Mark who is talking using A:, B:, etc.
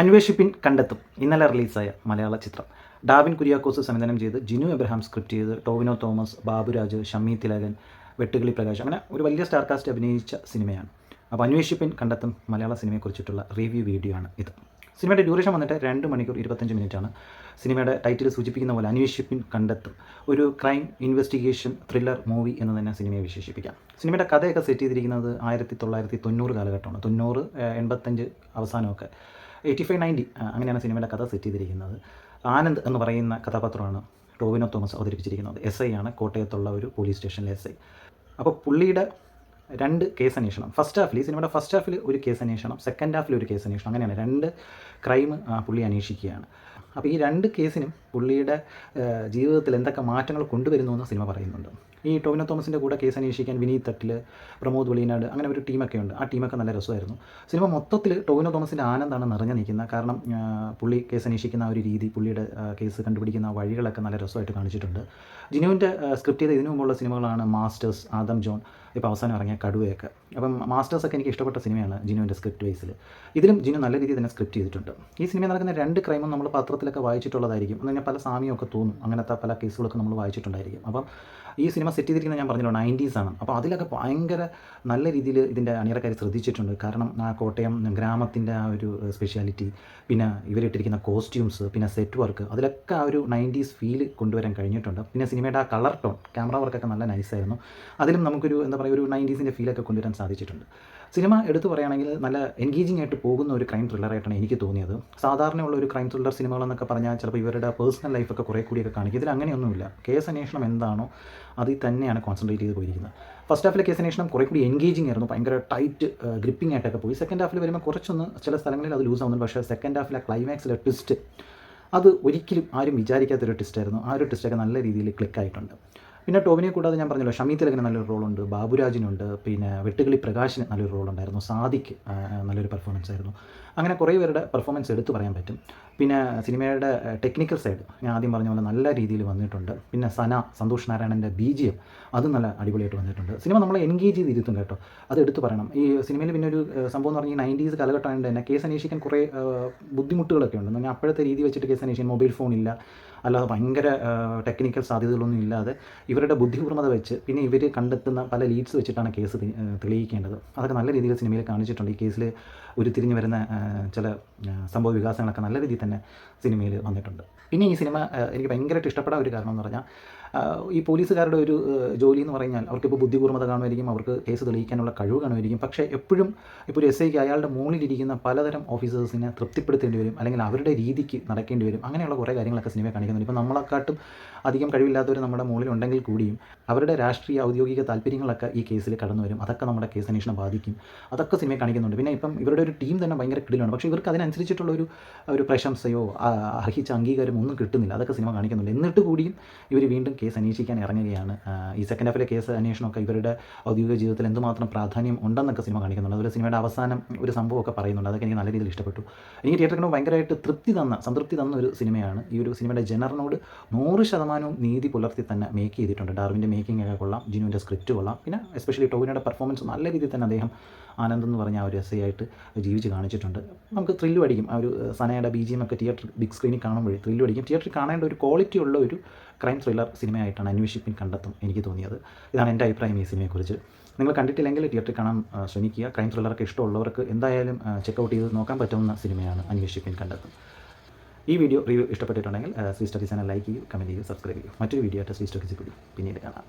A: അന്വേഷിപ്പിൻ കണ്ടെത്തും. ഇന്നലെ റിലീസായ മലയാള ചിത്രം. ഡാവിൻ കുര്യാക്കോസ് സംവിധാനം ചെയ്ത് ജിനു എബ്രഹാം സ്ക്രിപ്റ്റ് ചെയ്ത് ടോവിനോ തോമസ് ബാബുരാജ് ഷമ്മി തിലകൻ വെട്ടുകിളി പ്രകാശ് അങ്ങനെ ഒരു വലിയ സ്റ്റാർ കാസ്റ്റ് അഭിനയിച്ച സിനിമയാണ്. അപ്പോൾ അന്വേഷിപ്പിൻ കണ്ടെത്തും മലയാള സിനിമയെക്കുറിച്ചിട്ടുള്ള റിവ്യൂ വീഡിയോ ആണ് ഇത്. സിനിമയുടെ ഡ്യൂറേഷൻ വന്നിട്ട് രണ്ട് മണിക്കൂർ ഇരുപത്തഞ്ച് ആണ് സിനിമയുടെ ടൈറ്റിൽ സൂചിപ്പിക്കുന്ന പോലെ അന്വേഷിപ്പിൻ കണ്ടെത്തും. ഒരു ക്രൈം ഇൻവെസ്റ്റിഗേഷൻ ത്രില്ലർ മൂവി എന്ന് തന്നെ സിനിമയെ വിശേഷിപ്പിക്കാം. സിനിമയുടെ കഥയൊക്കെ സെറ്റ് ചെയ്തിരിക്കുന്നത് ആയിരത്തി തൊള്ളായിരത്തി തൊണ്ണൂറ് കാലഘട്ടമാണ്. തൊണ്ണൂറ് എൺപത്തഞ്ച് അവസാനമൊക്കെ. എയ്റ്റി ഫൈവ് നയന്റി അങ്ങനെയാണ് സിനിമയുടെ കഥ സെറ്റ് ചെയ്തിരിക്കുന്നത്. ആനന്ദ് എന്ന് പറയുന്ന കഥാപാത്രമാണ് ടോവിനോ തോമസ് അവതരിപ്പിച്ചിരിക്കുന്നത്. എസ് ഐ ആണ് കോട്ടയത്തുള്ള ഒരു പോലീസ് സ്റ്റേഷനിലെ എസ് ഐ അപ്പോൾ പുള്ളിയുടെ രണ്ട് കേസ് അന്വേഷണം. ഫസ്റ്റ് ഹാഫിൽ ഈ സിനിമയുടെ ഫസ്റ്റ് ഹാഫിൽ ഒരു കേസ് അന്വേഷണം സെക്കൻഡ് ഹാഫിൽ ഒരു കേസ് അന്വേഷണം അങ്ങനെയാണ് രണ്ട് ക്രൈം പുള്ളി അന്വേഷിക്കുകയാണ്. അപ്പോൾ ഈ രണ്ട് കേസിനും പുള്ളിയുടെ ജീവിതത്തിൽ എന്തൊക്കെ മാറ്റങ്ങൾ കൊണ്ടുവരുന്നു എന്ന് സിനിമ പറയുന്നുണ്ട്. ഈ ടോവിനോ തോമസിന്റെ കൂടെ കേസ് അന്വേഷിക്കാൻ വിനീത് തട്ടിൽ പ്രമോദ് വെളിയനാട് അങ്ങനെ ഒരു ടീമൊക്കെ ഉണ്ട്. ആ ടീമൊക്കെ നല്ല രസമായിരുന്നു. സിനിമ മൊത്തത്തിൽ ടോവിനോ തോമസിന്റെ ആനന്ദാണ് നിറഞ്ഞു നിൽക്കുന്നത്. കാരണം പുള്ളി കേസ് അന്വേഷിക്കുന്ന ആ ഒരു രീതി പുള്ളിയുടെ കേസ് കണ്ടുപിടിക്കുന്ന വഴികളൊക്കെ നല്ല രസമായിട്ട് കാണിച്ചിട്ടുണ്ട്. ജിനുവിന്റെ സ്ക്രിപ്റ്റ് ചെയ്ത ഇതിനു മുമ്പുള്ള സിനിമകളാണ് മാസ്റ്റേഴ്സ് ആദം ജോൺ ഇപ്പോൾ അവസാനം ഇറങ്ങിയ കടുവയൊക്കെ. അപ്പം മാസ്റ്റേഴ്സ് ഒക്കെ എനിക്ക് ഇഷ്ടപ്പെട്ട സിനിമയാണ് ജിനുവിന്റെ സ്ക്രിപ്റ്റ് വൈസിൽ ഇതിലും ജിനു നല്ല രീതിയിൽ തന്നെ സ്ക്രിപ്റ്റ് ചെയ്തിട്ടുണ്ട്. ഈ സിനിമ നടക്കുന്ന രണ്ട് ക്രൈമും നമ്മൾ പത്രത്തിലൊക്കെ വായിച്ചിട്ടുള്ളതായിരിക്കും. എന്ന് പറഞ്ഞാൽ പല സാമിയൊക്കെ തോന്നും. അങ്ങനത്തെ പല കേസുകളൊക്കെ നമ്മൾ വായിച്ചിട്ടുണ്ടായിരിക്കും. അപ്പം ഈ സിനിമ സെറ്റ് ചെയ്തിരിക്കുന്നത് ഞാൻ പറഞ്ഞല്ലോ നയന്റീസ് ആണ്. അപ്പോൾ അതിലൊക്കെ ഭയങ്കര നല്ല രീതിയിൽ ഇതിന്റെ അണിയറക്കാർ ശ്രദ്ധിച്ചിട്ടുണ്ട്. കാരണം ആ കോട്ടയം ഗ്രാമത്തിന്റെ ആ ഒരു സ്പെഷ്യാലിറ്റി പിന്നെ ഇവരിട്ടിരിക്കുന്ന കോസ്റ്റ്യൂംസ് പിന്നെ സെറ്റ് വർക്ക് അതിലൊക്കെ ആ ഒരു നയന്റീസ് ഫീൽ കൊണ്ടുവരാൻ കഴിഞ്ഞിട്ടുണ്ട്. പിന്നെ സിനിമയുടെ ആ കളർ ടോൺ ക്യാമറ വർക്കൊക്കെ നല്ല നൈസായിരുന്നു അതിലും നമുക്കൊരു എന്താ പറയുക ഒരു നയന്റീസിന്റെ ഫീലൊക്കെ കൊണ്ടുവരാൻ സാധിച്ചിട്ടുണ്ട്. സിനിമ എടുത്തു പറയുകയാണെങ്കിൽ നല്ല എൻഗേജിംഗ് ആയിട്ട് പോകുന്ന ഒരു ക്രൈം ത്രില്ലറായിട്ടാണ് എനിക്ക് തോന്നിയത്. സാധാരണയുള്ള ഒരു ക്രൈം ത്രില്ലർ സിനിമകളെന്നൊക്കെ പറഞ്ഞാൽ ചിലപ്പോൾ ഇവരുടെ പേഴ്സണൽ ലൈഫൊക്കെ കുറേ കൂടിയൊക്കെ കാണിക്കും. ഇതിൽ അങ്ങനെയൊന്നുമില്ല. കേസ് അന്വേഷണം എന്താണോ അതിൽ തന്നെയാണ് കോൺസെൻട്രേറ്റ് ചെയ്ത് പോയിരിക്കുന്നത്. ഫസ്റ്റ് ഹാഫിലെ കേസ് അന്വേഷണം കുറേ കൂടി എൻഗേജിംഗ് ആയിരുന്നു. ഭയങ്കര ടൈറ്റ് ഗ്രിപ്പിംഗ് ആയിട്ടൊക്കെ പോയി. സെക്കൻഡ് ഹാഫിൽ വരുമ്പോൾ കുറച്ചൊന്ന് ചില സ്ഥലങ്ങളിൽ അത് ലൂസ് ആവുന്നുണ്ട്. പക്ഷേ സെക്കൻഡ് ഹാഫിലെ ക്ലൈമാക്സിലെ ട്വിസ്റ്റ് അത് ഒരിക്കലും ആരും വിചാരിക്കാത്തൊരു ട്വിസ്റ്റായിരുന്നു ആ ഒരു ട്വിസ്റ്റൊക്കെ നല്ല രീതിയിൽ ക്ലിക്കായിട്ടുണ്ട് പിന്നെ ടോവിനെ കൂടാതെ ഞാൻ പറഞ്ഞല്ലോ ഷമി തിലകന് നല്ലൊരു റോളുണ്ട് ബാബുരാജിനുണ്ട് പിന്നെ വെട്ടുകിളി പ്രകാശിന് നല്ലൊരു റോളുണ്ടായിരുന്നു സാദിക്ക് നല്ലൊരു പെർഫോമൻസ് ആയിരുന്നു. അങ്ങനെ കുറേ പേരുടെ പെർഫോമൻസ് എടുത്തു പറയാൻ പറ്റും. പിന്നെ സിനിമയുടെ ടെക്നിക്കൽ സൈഡ് ഞാൻ ആദ്യം പറഞ്ഞ പോലെ നല്ല രീതിയിൽ വന്നിട്ടുണ്ട്. പിന്നെ സന സന്തോഷ് നാരായണന്റെ ബി ജി എം അതും നല്ല അടിപൊളിയായിട്ട് വന്നിട്ടുണ്ട്. സിനിമ നമ്മളെ എൻഗേജ് ചെയ്തിരുത്തും കേട്ടോ. അത് എടുത്തു പറയണം. ഈ സിനിമയിൽ പിന്നെ ഒരു സംഭവം എന്ന് പറഞ്ഞാൽ ഈ നയന്റീസ് കാലഘട്ടമായതുകൊണ്ട് തന്നെ കേസ് അന്വേഷിക്കാൻ കുറേ ബുദ്ധിമുട്ടുകളൊക്കെ ഉണ്ട്. ഞാൻ അപ്പോഴത്തെ രീതി വെച്ചിട്ട് കേസ് അന്വേഷിക്കാൻ മൊബൈൽ ഫോണില്ല. അല്ലാതെ ഭയങ്കര ടെക്നിക്കൽ സാധ്യതകളൊന്നും ഇല്ലാതെ ഇവരുടെ ബുദ്ധിപൂർമ്മത വെച്ച് പിന്നെ ഇവർ കണ്ടെത്തുന്ന പല ലീഡ്സ് വെച്ചിട്ടാണ് കേസ് തെളിയിക്കേണ്ടത്. അതൊക്കെ നല്ല രീതിയിൽ സിനിമയിൽ കാണിച്ചിട്ടുണ്ട്. ഈ കേസിൽ ഉരുത്തിരിഞ്ഞ് വരുന്ന ചില സംഭവ വികാസങ്ങളൊക്കെ നല്ല രീതിയിൽ തന്നെ സിനിമയിൽ വന്നിട്ടുണ്ട്. പിന്നെ ഈ സിനിമ എനിക്ക് ഭയങ്കരമായിട്ട് ഇഷ്ടപ്പെടാൻ ഒരു കാരണം എന്ന് പറഞ്ഞാൽ ഈ പോലീസുകാരുടെ ഒരു ജോലി എന്ന് പറഞ്ഞാൽ അവർക്കിപ്പോൾ ബുദ്ധിപൂർമ്മത കാണുമായിരിക്കും അവർക്ക് കേസ് തെളിയിക്കാനുള്ള കഴിവ് കാണുമായിരിക്കും. പക്ഷേ എപ്പോഴും ഇപ്പോൾ ഒരു എസ് ഐക്ക് അയാളുടെ മുകളിലിരിക്കുന്ന പലതരം ഓഫീസേഴ്സിനെ തൃപ്തിപ്പെടുത്തേണ്ടി വരും അല്ലെങ്കിൽ അവരുടെ രീതിക്ക് നടക്കേണ്ടി വരും അങ്ങനെയുള്ള കുറേ കാര്യങ്ങളൊക്കെ സിനിമ കാണിക്കുന്നുണ്ട് ഇപ്പോൾ നമ്മളെക്കാട്ടും അധികം കഴിവില്ലാത്തവർ നമ്മുടെ മുകളിൽ ഉണ്ടെങ്കിൽ കൂടിയും അവരുടെ രാഷ്ട്രീയ ഔദ്യോഗിക താല്പര്യങ്ങളൊക്കെ ഈ കേസിൽ കടന്നു വരും. അതൊക്കെ നമ്മുടെ കേസ് അന്വേഷണം ബാധിക്കും. അതൊക്കെ സിനിമയെ കാണിക്കുന്നുണ്ട്. പിന്നെ ഇപ്പം ഇവരുടെ ഒരു ടീം തന്നെ ഭയങ്കര കിടിലാണ് പക്ഷേ ഇവർക്ക് അതിനനുസരിച്ചിട്ടുള്ള ഒരു ഒരു പ്രശംസയോ അർഹിച്ച അംഗീകാരമോ ഒന്നും കിട്ടുന്നില്ല. അതൊക്കെ സിനിമ കാണിക്കുന്നുണ്ട്. എന്നിട്ട് കൂടിയും ഇവർ വീണ്ടും കേസ് അന്വേഷിക്കാൻ ഇറങ്ങുകയാണ്. ഈ സെക്കൻഡ് ഹാഫിലെ കേസ് അന്വേഷണമൊക്കെ ഇവരുടെ ഔദ്യോഗിക ജീവിതത്തിൽ എന്തുമാത്രം പ്രാധാന്യം ഉണ്ടെന്നൊക്കെ സിനിമ കാണിക്കുന്നുണ്ട്. അതുപോലെ സിനിമയുടെ അവസാനം ഒരു സംഭവമൊക്കെ പറയുന്നുണ്ട്. അതൊക്കെ എനിക്ക് നല്ല രീതിയിൽ ഇഷ്ടപ്പെട്ടു. എനിക്ക് തിയേറ്റർ തിയേറ്ററിൽ ഭയങ്കരമായിട്ട് തൃപ്തി തന്ന സംതൃപ്തി തന്ന ഒരു സിനിമയാണ് ഈ ഒരു സിനിമയുടെ ജനറിനോട് നൂറ് ശതമാനവും നീതി പുലർത്തി തന്നെ മേക്ക് ചെയ്തിട്ടുണ്ട്. ഡാർവിന്റെ മേക്കിംഗ് ഒക്കെ കൊള്ളാം ജിനുവിന്റെ സ്ക്രിപ്റ്റ് കൊള്ളാം. പിന്നെ എസ്പെഷ്യലി ടോവിനോയുടെ പെർഫോമൻസ് നല്ല രീതിയിൽ തന്നെ അദ്ദേഹം ആനന്ദ് എന്ന് പറഞ്ഞ ഒരു എസ് ആയിട്ട് ജീവിച്ച് കാണിച്ചിട്ടുണ്ട്. നമുക്ക് ത്രില്ലും അടിക്കും. ആ ഒരു സനയുടെ ബി ജി എം ഒക്കെ തിയേറ്റർ ബിഗ് സ്ക്രീനിൽ കാണുമ്പോൾ ത്രില്ലും അടിക്കും. തിയേറ്ററിൽ കാണേണ്ട ഒരു ക്വാളിറ്റി ഉള്ള ഒരു ക്രൈം ത്രില്ലർ സിനിമയായിട്ടാണ് അന്വേഷിപ്പിൻ കണ്ടെത്തും എനിക്ക് തോന്നിയത്. ഇതാണ് എന്റെ അഭിപ്രായം ഈ സിനിമയെക്കുറിച്ച്. നിങ്ങൾ കണ്ടിട്ടില്ലെങ്കിൽ തിയേറ്ററിൽ കാണാൻ ശ്രമിക്കുക. ക്രൈം ത്രില്ലറൊക്കെ ഇഷ്ടമുള്ളവർക്ക് എന്തായാലും ചെക്കൗട്ട് ചെയ്ത് നോക്കാൻ പറ്റുന്ന സിനിമയാണ് അന്വേഷിപ്പിൻ കണ്ടെത്തും. ഈ വീഡിയോ റിവ്യൂ ഇഷ്ടപ്പെട്ടിട്ടുണ്ടെങ്കിൽ ശ്രീ ചാനൽ ലൈക്ക് ചെയ്യൂ കമന്റ് ചെയ്യൂ സബ്സ്ക്രൈബ് ചെയ്യൂ. മറ്റൊരു വീഡിയോ ആയിട്ട് ശ്രീ സ്റ്റഡി കൂടി പിന്നീട് കാണാം.